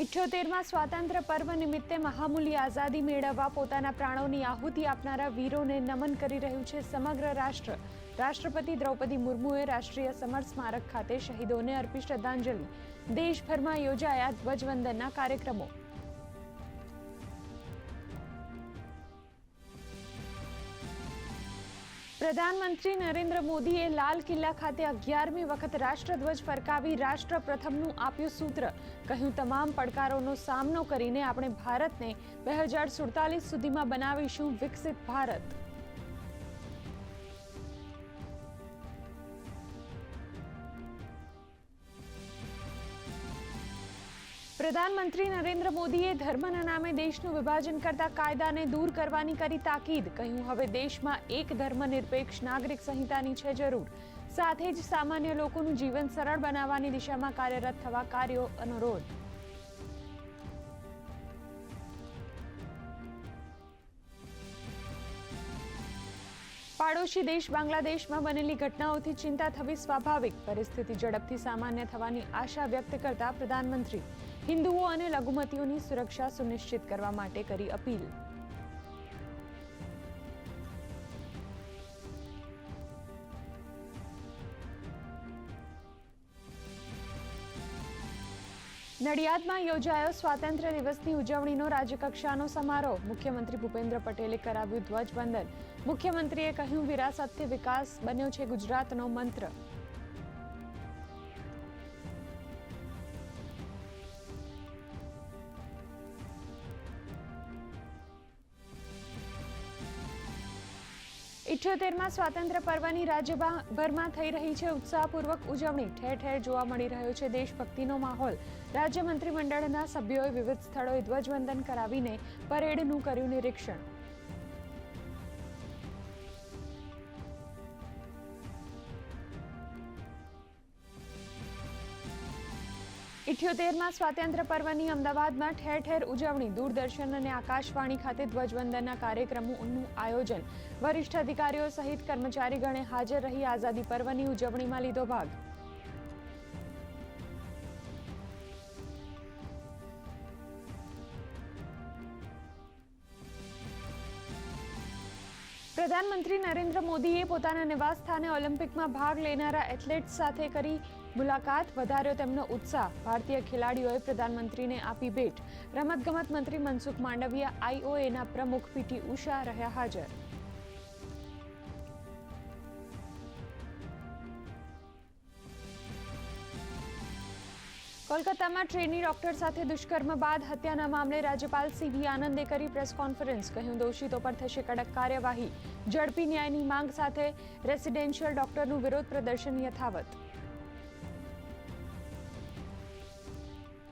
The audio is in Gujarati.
ઇઠ્યોતેરમાં સ્વાતંત્ર્ય પર્વ નિમિત્તે મહામૂલી આઝાદી મેળવવા પોતાના પ્રાણોની આહુતિ આપનારા વીરોને નમન કરી રહ્યું છે સમગ્ર રાષ્ટ્ર. રાષ્ટ્રપતિ દ્રૌપદી મુર્મુએ રાષ્ટ્રીય સમર સ્મારક ખાતે શહીદોને અર્પી શ્રદ્ધાંજલિ. દેશભરમાં યોજાયા ધ્વજવંદનના કાર્યક્રમો. પ્રધાનમંત્રી નરેન્દ્ર મોદીએ લાલ કિલ્લા ખાતે અગિયારમી વખત રાષ્ટ્રધ્વજ ફરકાવી રાષ્ટ્ર પ્રથમનું આપ્યું સૂત્ર. કહ્યું, તમામ પડકારોનો સામનો કરીને આપણે ભારતને બે હજાર સુડતાલીસ સુધીમાં બનાવીશું વિકસિત ભારત. પ્રધાનમંત્રી નરેન્દ્ર મોદીએ ધર્મના નામે દેશનું વિભાજન કરતા કાયદાને દૂર કરવાની કરી તાકીદ. કહ્યું, હવે દેશમાં એક ધર્મનિરપેક્ષ નાગરિક સંહિતાની છે જરૂર. સાથે જ સામાન્ય લોકોનું જીવન સરળ બનાવવાની દિશામાં કાર્યરત થવા કાર્યો અનુરોધ. પાડોશી દેશ બાંગ્લાદેશમાં બનેલી ઘટનાઓથી ચિંતા થવી સ્વાભાવિક. પરિસ્થિતિ ઝડપથી સામાન્ય થવાની આશા વ્યક્ત કરતા પ્રધાનમંત્રી હિન્દુઓ અને લઘુમતીઓની સુરક્ષા સુનિશ્ચિત કરવા માટે કરી અપીલ. નડિયાદમાં યોજાયો સ્વાતંત્ર્ય દિવસની ઉજવણીનો રાજ્યકક્ષાનો સમારોહ. મુખ્યમંત્રી ભૂપેન્દ્ર પટેલે કરાવ્યું ધ્વજવંદન. મુખ્યમંત્રીએ કહ્યું, વિરાસતથી વિકાસ બન્યો છે ગુજરાતનો મંત્ર. ઇઠ્યોતેરમાં સ્વાતંત્ર્ય પર્વની રાજ્યભરમાં થઈ રહી છે ઉત્સાહપૂર્વક ઉજવણી. ઠેર ઠેર જોવા મળી રહ્યો છે દેશભક્તિનો માહોલ. રાજ્ય મંત્રીમંડળના સભ્યોએ વિવિધ સ્થળોએ ધ્વજવંદન કરાવીને પરેડનું કર્યું નિરીક્ષણ. ઇઠ્યોતેરમાં સ્વાતંત્ર્ય પર્વની અમદાવાદમાં ઠેર ઠેર ઉજવણી, દૂરદર્શન અને આકાશવાણી ખાતે ધ્વજવંદનના કાર્યક્રમોનું આયોજન. વરિષ્ઠ અધિકારીઓ સહિત કર્મચારીગણે હાજર રહી આઝાદી પર્વની ઉજવણીમાં લીધો ભાગ. પ્રધાનમંત્રી નરેન્દ્ર મોદીએ પોતાના નિવાસસ્થાને ઓલિમ્પિકમાં ભાગ લેનારા એથ્લેટ્સ સાથે કરી મુલાકાત. વધાર્યો તેમનો ઉત્સાહ. ભારતીય ખેલાડીઓએ પ્રધાનમંત્રીને આપી ભેટ. રમતગમત મંત્રી મનસુખ માંડવિયા, આઈઓએના પ્રમુખ પીટી ઉષા રહ્યા હાજર. કોલકાતામાં ટ્રેની ડોક્ટર સાથે દુષ્કર્મ બાદ હત્યાના મામલે રાજ્યપાલ સીવી આનંદે કરી પ્રેસ કોન્ફરન્સ. કહ્યું દોષિતો પર થશે કડક કાર્યવાહી. ઝડપી ન્યાયની માંગ સાથે રેસિડેન્શિયલ ડોક્ટરનું વિરોધ પ્રદર્શન યથાવત.